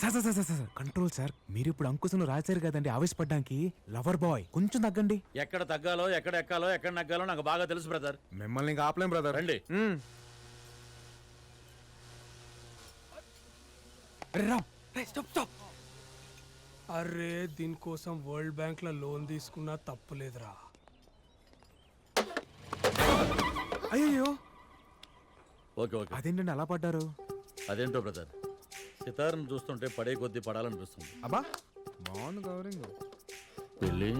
Sir sir sir control sir. మీరు ఇప్పుడు అంకుశను రాశారు కదండి ఆవేశపడ్డానికి. లవర్ బాయ్ కొంచెం తగ్గండి. ఎక్కడ తగ్గాలో ఎక్కడ ఎక్కాలో ఎక్కడ నగ్గాలో నాకు బాగా తెలుసు బ్రదర్. మిమ్మల్ని ఇంకా ఆపలేం బ్రదర్. రండి. అరే దీనికోసం వరల్డ్ బ్యాంక్లో లోన్ తీసుకున్నా తప్పులేదురా అయ్యో ఓకే ఓకే. అదేంటండి అలా పడ్డారు? అదేంటో బ్రదర్? సితార్ను చూస్తుంటే పడే కొద్దీ పడాలనిపిస్తుంది. అబ్బా బాగుంది కవరింగ్. వెళ్ళి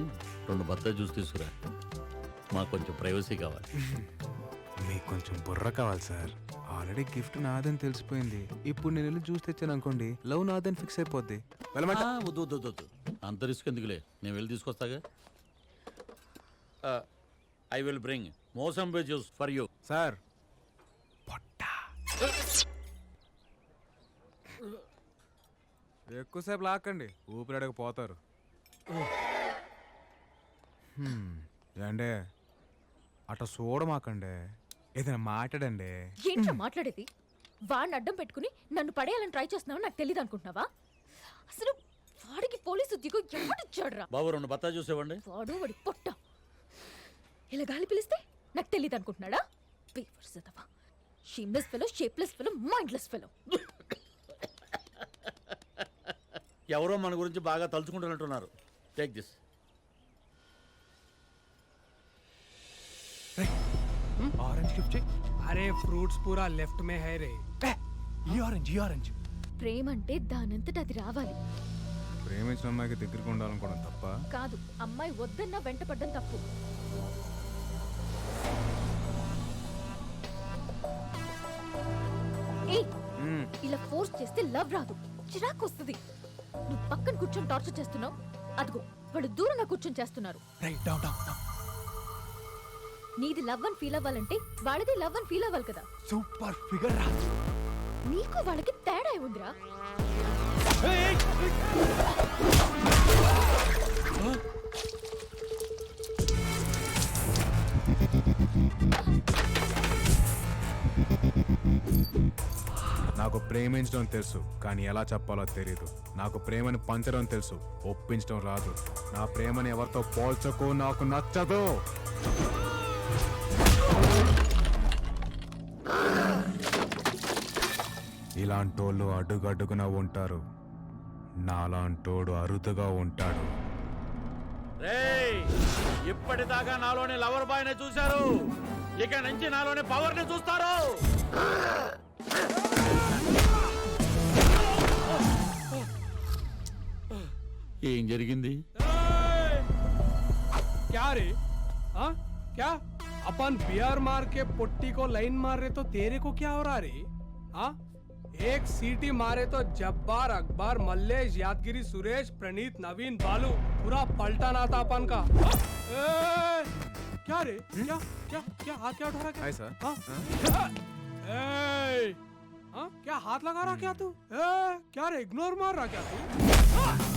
రెండు బత్తాయి జ్యూస్ తీసుకురా. మాకు కొంచెం ప్రైవసీ కావాలి. మీకు కొంచెం బుర్ర కావాలి సార్. ఆల్రెడీ గిఫ్ట్ నాదని తెలిసిపోయింది. ఇప్పుడు నేను వెళ్ళి చూసి తెచ్చాను అనుకోండి లవ్ నాదని ఫిక్స్ అయిపోద్ది. వెళ్ళమంట. ఆ, వద్దు వద్దు వద్దు, వద్దు. అంత రిస్క్ ఎందుకులే? నేను వెళ్ళి తీసుకొస్తాగా? ఐ విల్ బ్రింగ్ మోసం జ్యూస్ ఫర్ యూ. సార్ పొట్ట. ఎక్కువసేపు లాక్కండి. ఊపిరాడక పోతారు. హ్మ్, ఏండే? అట చూడమాకండి ఏదైనా మాట్లాడండి? ఏంట్రా మాట్లాడేది? వాడిని అడ్డం పెట్టుకుని నన్ను పడేయాలని ట్రై చేస్తున్నావు నాకు తెలియదు అనుకుంటున్నావా అసలు వాడికి పోలీసు ఉద్యోగం ఎవడిచ్చాడురా బాబు రెండు బత్తాయి జ్యూస్ ఇవ్వండి వాడు వాడి పొట్ట. ఇలా గాలి పిలిస్తే నాకు తెలియదు అనుకుంటున్నాడా papers shameless fellow shapeless fellow mindless fellow ఎవరో మన గురించి బాగా తలుచుకుంటున్నట్టున్నారు. టేక్ దిస్ ఆరెంజ్ గిఫ్ట్ అరే ఫ్రూట్స్ పూరా లెఫ్ట్ మే హై రే. ఈ ఆరెంజ్ ఈ ఆరెంజ్ ప్రేమ అంటే దానంతట అది రావాలి. ప్రేమించిన అమ్మాయికి దగ్గరికి ఉండాలనుకోవడం తప్ప? కాదు అమ్మాయి వద్దన్నా వెంటపడ్డం తప్పు. ఏయ్. ఇలా ఫోర్స్ చేస్తే లవ్ రాదు. చిరాకు వస్తుంది. నువ్వు పక్కన కూర్చొని టార్చర్ చేస్తున్నావు? అదిగో వాళ్ళు దూరంగా కూర్చొని చేస్తున్నారు. నీది లవ్ అని ఫీల్ అవ్వాలంటే వాళ్ళది లవ్ అని ఫీల్ అవ్వాలి కదా. సూపర్ ఫిగర్ రా. నీకు వాళ్ళకి తేడా ఉందిరా ప్రేమించడం తెలుసు కానీ ఎలా చెప్పాలో తెలియదు నాకు ప్రేమను పంచడం తెలుసు ఒప్పించడం రాదు. నా ప్రేమని ఎవరితో పోల్చకు నాకు నచ్చదు. ఇలాంటోళ్ళు అడుగడుగున ఉంటారు. నాలాంటోడు అరుదుగా ఉంటాడు. ఇప్పటిదాకా నాలోని లవర్ బాయ్ని చూశారు. ఇక నుంచి నాలోని పవర్ని చూస్తారు. ఏం జరిగింది क्या रे हाँ क्या अपन बियर मार के पुट्टी को लाइन मार रहे तो तेरे को क्या हो रहा रे हाँ एक सीटी मारे तो जब्बार अकबर मल्लेश यादगिरी सुरेश प्रणीत नवीन बालू पूरा पलटाना था अपन का हाँ? ए, क्या रे क्या क्या क्या हाथ क्या उठा रहा क्या हाय सर हाँ? ए, हाँ? क्या हाथ लगा रहा क्या तू ए, क्या रे इग्नोर मार रहा क्या तू రే రే రే రే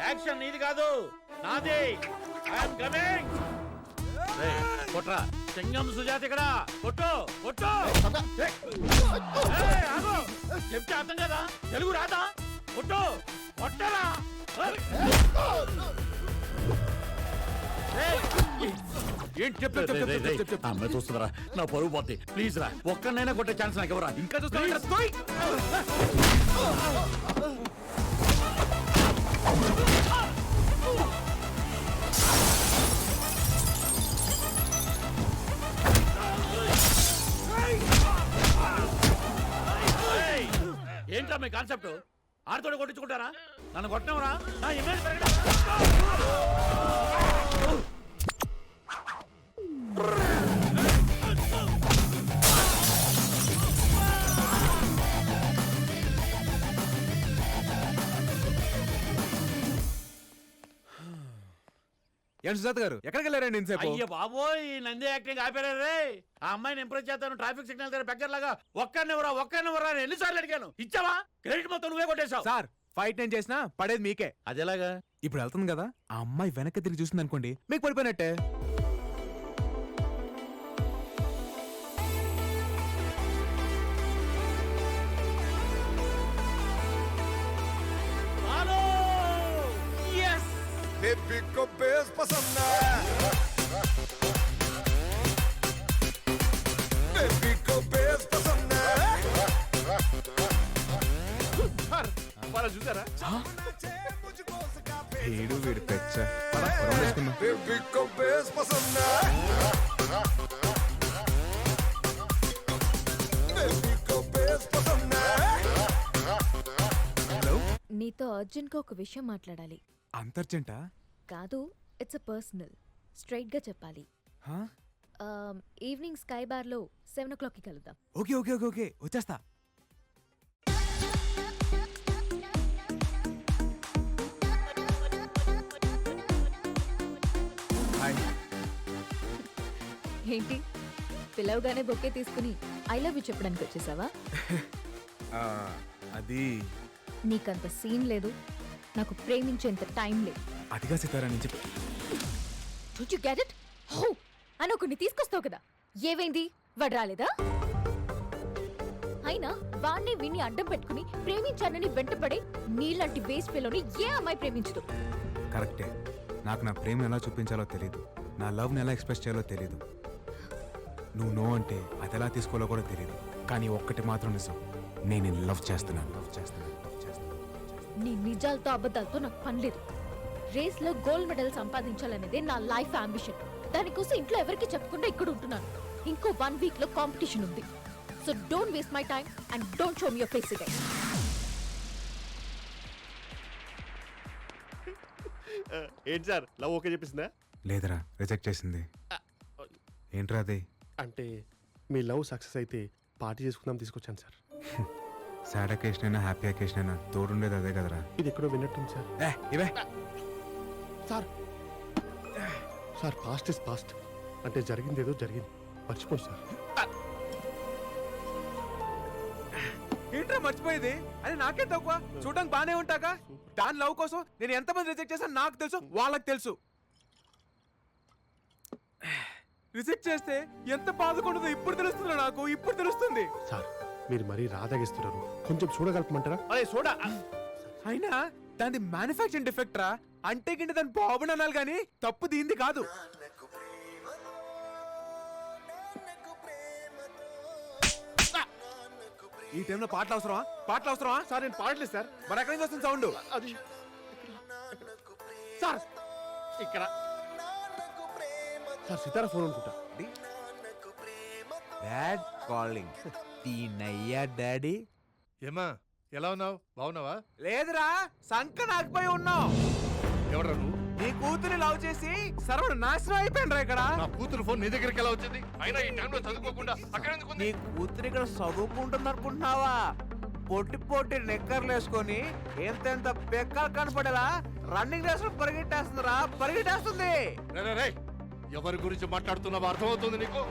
యాక్షన్ నీది కాదు నాది ఐఎమ్ కమింగ్ కొట్రా సింగం సుజాత ఇక్కడ కొట్టు కొట్టు ఆగు. చెప్తే అర్థం కదా తెలుగు రాదా కొట్టు కొట్టరా ఏంటి చెప్పు అమ్మాయి చూస్తుందిరా నా పరువు పోతే. ప్లీజ్ రా. ఒక్కనైనా కొట్టే ఛాన్స్ నాకు ఎవరా ఇంకా చూస్తా! ఏంట్రా మీ కాన్సెప్ట్? ఆడితోటి కొట్టించుకుంటారా? నన్ను కొట్టనవరా? నా ఇమేజ్ పెరగడం. ఏంటి సుజాత గారు? ఎక్కడికి వెళ్ళారండి ఇంతసేపు? అయ్య బాబోయ్ ఈ నంది యాక్టింగ్ ఆపారా రే. ఆ అమ్మాయిని ఇంప్రెస్ చేస్తాను ట్రాఫిక్ సిగ్నల్ దగ్గర బెగ్గర లాగా ఒక్కరినివరా ఒక్కరినివరా అని ఎన్నిసార్లు అడిగాను. ఇచ్చావా? క్రెడిట్ మొత్తం నువ్వే కొట్టేశావు. సార్ ఫైట్ నేను చేసినా పడేది మీకే. అదేలాగా? ఇప్పుడు వెళ్తుంది కదా ఆ అమ్మాయి వెనక్కి తిరిగి చూసింది అనుకోండి మీకు పడిపోయినట్టే. les plus copieuses pas s'en Les plus copieuses pas s'en చూసారా ఏడు వీడు పెచ్చ Les plus copieuses pas s'en Les plus copieuses pas s'en నీతో అర్జున్గా ఒక విషయం మాట్లాడాలి అంతర్జంటా? కాదు ఇట్స్ అ పర్సనల్ స్ట్రైట్గా చెప్పాలి. హా? ఈవినింగ్ స్కై బార్లో సెవెన్ ఓ క్లాక్కి కలుద్దాం. ఓకే ఓకే ఓకే ఓకే వచ్చేస్తా. హాయ్ ఏంటి? పిలవగానే బొక్కే తీసుకుని ఐ లవ్ యూ చెప్పడానికి వచ్చేసావా? అది. నీకంత సీన్ లేదు. నాకు ప్రేమించేంత టైం లేదు. అదిగా సితారా నేను చెప్పి. It? హో! అని ఒకరిని తీసుకొస్తావు కదా. ఏవైంది? వాడు రాలేదా? అయినా వాణ్ణి విన్ని అడ్డం పెట్టుకుని ప్రేమించానని వెంటపడే నీలాంటి వేస్ట్ పిల్లని ఏ అమ్మాయి ప్రేమించదు? కరెక్టే. నాకు నా ప్రేమ ఎలా చూపించాలో తెలియదు నా లవ్ని ఎలా ఎక్స్ప్రెస్ చేయాలో తెలియదు నువ్వు నో అంటే అది ఎలా తీసుకోవాలో కూడా తెలియదు కానీ ఒక్కటి మాత్రం నిజం. నేను లవ్ చేస్తున్నాను లవ్ చేస్తున్నాను. లవ్ చేస్తున్నాను. నీ నిజాలతో అబద్ధాలతో నాకు పని లేదు. రేస్లో గోల్డ్ మెడల్ సంపాదించాలనేదే నా లైఫ్ అంబిషన్ దానికోసం ఇంట్లో ఎవరికి చెప్పకుండా ఇక్కడ ఉంటున్నాను. ఇంకో వన్ వీక్లో కాంపిటీషన్ ఉంది. So don't waste my time and don't show me your face again. ఏంటి సార్? Love okay చెప్పేసిందా? లేదురా రిజెక్ట్ చేసింది. ఏంట్రా అది? అంటే మీ లవ్ సక్సెస్ అయితే పార్టీ చేసుకుందాం తీసుకొచ్చాను సార్. సాడ్ అకేషన్ అయినా హ్యాపీ అకేషన్ అయినా తోడుండేది అదే కదరా. ఇది ఎక్కడో విన్నట్టుంది సార్. ఏ ఇవే. Sir. Sir past is past అంటే జరిగింది ఏదో జరిగింది. మర్చిపోండి సార్. ఏంట్రా మర్చిపోయేది? అని నాకే తక్కువ? చూడడానికి బానే ఉంటాగా దాని లవ్ కోసం నేను ఎంతమంది రిజెక్ట్ చేశాను నాకు తెలుసు వాళ్ళకి తెలుసు. రిజెక్ట్ చేస్తే ఎంత బాధకుంటుందో ఇప్పుడు తెలుస్తుంది నాకు ఇప్పుడు తెలుస్తుంది. సార్ మీరు మరీ రాదాగిస్తున్నారు. కొంచెం చూడగలపమంటారా? అరే చూడ అయినా దాని మ్యానుఫాక్చరింగ్ డిఫెక్ట్ రా. అంటే గింటే దాని బాబుని అనాలి కానీ తప్పు దీంది కాదు. ఈ టైంలో పాటలు అవసరమా? పాటలు అవసరమా? సార్ నేను పాడలేదు సార్. మరి ఎక్కడి నుంచి వస్తుంది సౌండ్? అది. సార్ ఇక్కడ. సార్ సితారా ఫోన్ అనుకుంటా. డాడ్ కాలింగ్ తీనయ్యా డాడీ. ఏమా ఎలా ఉన్నావు? బాగున్నావా? లేదురా సంక నాకుపోయి ఉన్నావు. ఎవడ్రా నువ్వు? నీ కూతురి లవ్ చేసి సర్వడు నాశనం అయిపోయినరా ఇక్కడ. నా కూతురు ఫోన్ నీ దగ్గరికి ఎలా వచ్చింది? అయినా ఈ టైంలో చదువుకోకుండా అక్కడ ఎందుకు? నీ కూతురు ఇక్కడ చదువుకుంటుంది అనుకుంటున్నావా? పొట్టి పొట్టి నిక్కర్లు వేసుకొని ఎంతెంత పెక్కలు కనపడేలా రన్నింగ్ రేస్ పరిగెట్టేస్తుందిరా పరిగెట్టేస్తుంది. రే, రే. ఎవరి గురించి మాట్లాడుతున్నావో అర్థమవుతుంది నీకు?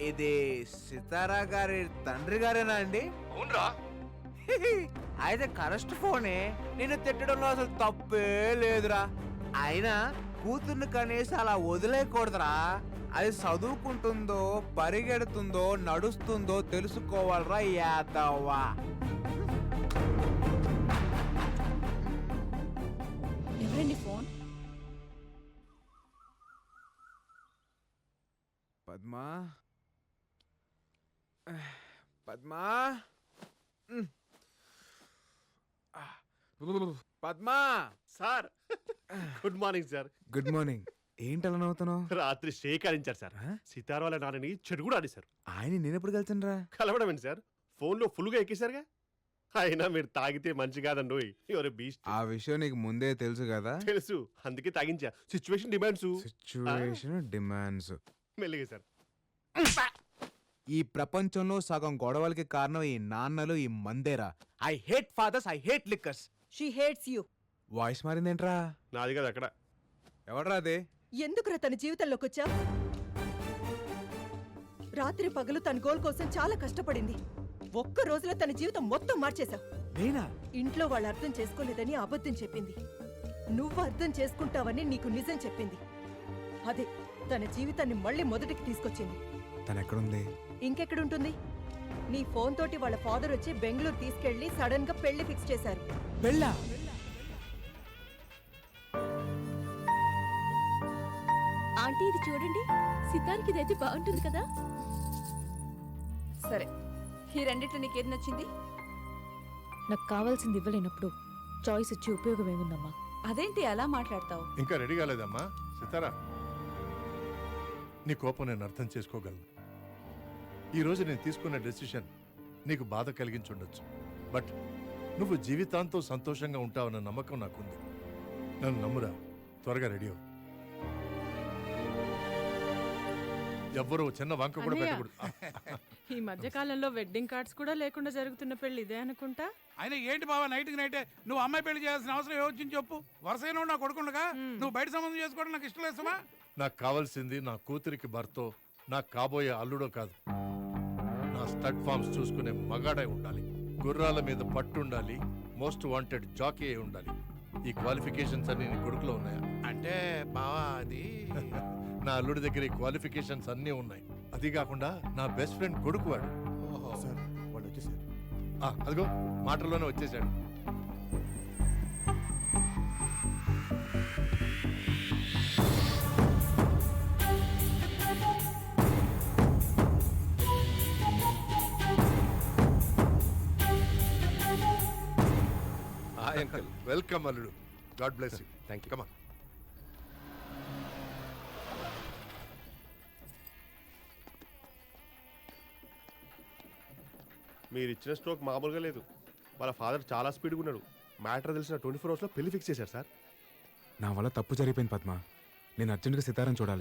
ఇది సితారా గారి తండ్రి గారేనా అండి? అవునరా. అయితే కరెస్ట్ ఫోనే. నేను తిట్టడంలో అసలు తప్పే లేదురా. అయినా కూతుర్ని కనీసం అలా వదిలేయకూడదురా. అది చదువుకుంటుందో పరిగెడుతుందో నడుస్తుందో తెలుసుకోవాలరా యాదవ్వా. ఎవరండి phone? Padma? Padma? Padma? Sir good morning sir. Good morning. ఏంటి అలా నవ్వుతున్నావు? రాత్రి షేకారించారు సార్? సితారా వాళ్ళ నాన్నని చెడు కూడా ఆడేశారు. ఆయన నేను ఎప్పుడు కలిసాను రా కలవడం ఏంటి సార్? ఫోన్లో ఫుల్గా ఎక్కేశారుగా? అయినా మీరు తాగితే మంచి కాదండి ఎవరు బీస్ట్. ఆ విషయం నీకు ముందే తెలుసు కదా? తెలుసు. అందుకే తాగించా. సిచ్యువేషన్ డిమాండ్స్ సిచ్యువేషన్ డిమాండ్స్ మెల్లిగా సార్. ఈ ప్రపంచంలో సగం గొడవలకి కారణం ఈ నాన్నలు ఈ మందేరా. I hate fathers I hate liquors she hates you voice మారిందేంట్రా? నాది కదా అక్కడ. ఎవడ్రా అదే? ఎందుకురా తన జీవితంలోకి వచ్చా రాత్రి పగలు తన గోల్ కోసం చాలా కష్టపడింది. ఒక్క రోజులో తన జీవితం మొత్తం మార్చేశావు నేనా? ఇంట్లో వాళ్ళు అర్థం చేసుకోలేదని అబద్ధం చెప్పింది. నువ్వు అర్థం చేసుకుంటావని నీకు నిజం చెప్పింది. అదే తన జీవితాన్ని మళ్ళీ మొదటికి తీసుకొచ్చింది. తను ఎక్కడుంది ఇంకెక్కడుంటుంది? నీ ఫోన్ తోటి వాళ్ళ ఫాదర్ వచ్చి బెంగళూరు తీసుకెళ్ళి సడన్గా పెళ్ళి ఫిక్స్ చేశారు. ఆంటీ ఇది చూడండి. సితార్కి ఇదైతే బాగుంటుంది కదా? సరే ఈ రెండిట్లో నీకేది నచ్చింది? నాకు కావాల్సింది ఇవ్వలేనప్పుడు చాయిస్ ఇచ్చి ఉపయోగం ఏముందమ్మా? అదేంటి అలా మాట్లాడతావు? ఇంకా రెడీ కాలేదమ్మా. సితారా నీ కోపం నేను అర్థం చేసుకోగలను. ఈరోజు నేను తీసుకున్న డెసిషన్ నీకు బాధ కలిగించుండొచ్చు. బట్ నువ్వు జీవితాంతం సంతోషంగా ఉంటావన్న నమ్మకం నాకుంది. నన్ను నమ్మురా. త్వరగా రెడీ అవ్వు. ఎవ్వరూ చిన్న వంక కూడా. పెట్టకూడదు. ఈ మధ్య కాలంలో వెడ్డింగ్ కార్డ్స్ కూడా లేకుండా జరుగుతున్న పెళ్ళి ఇదే అనుకుంటా? ఆయన ఏంటి బావా నైట్కి నైటే నువ్వు అమ్మాయి పెళ్ళి చేయాల్సిన అవసరం ఏమొచ్చింది చెప్పు? వరుసైన నా కొడుకుండగా నువ్వు బయట సంబంధం చేసుకోవడం నాకు ఇష్టం లేదమ్మా నాకు కావాల్సింది నా కూతురికి భర్తో నాకు కాబోయే అల్లుడో కాదు. నా స్టడ్ ఫార్మ్స్ చూసుకునే మగాడై ఉండాలి. గుర్రాల మీద పట్టు ఉండాలి మోస్ట్ వాంటెడ్ జాకీ అయి ఉండాలి. ఈ క్వాలిఫికేషన్స్ అన్ని నీ కొడుకులో ఉన్నాయా? అంటే బావా అది నా అల్లుడి దగ్గర ఈ క్వాలిఫికేషన్స్ అన్నీ ఉన్నాయి. అది కాకుండా నా బెస్ట్ ఫ్రెండ్ కొడుకు వాడు సార్ వాళ్ళు వచ్చేసారు ఆ, అదిగో మాటల్లోనే వచ్చేసాడు. హాయ్ అంకుల్ వెల్కమ్ అల్లుడు god bless you thank you కమా మీరు ఇచ్చిన స్ట్రోక్ మామూలుగా లేదు. వాళ్ళ ఫాదర్ చాలా స్పీడ్గా ఉన్నాడు. మ్యాటర్ తెలిసిన ట్వంటీ ఫోర్ అవర్స్లో పెళ్ళి ఫిక్స్ చేశారు సార్. నా వల్ల తప్పు జరిగిపోయింది పద్మ. నేను అర్జెంట్గా సితారం చూడాలి.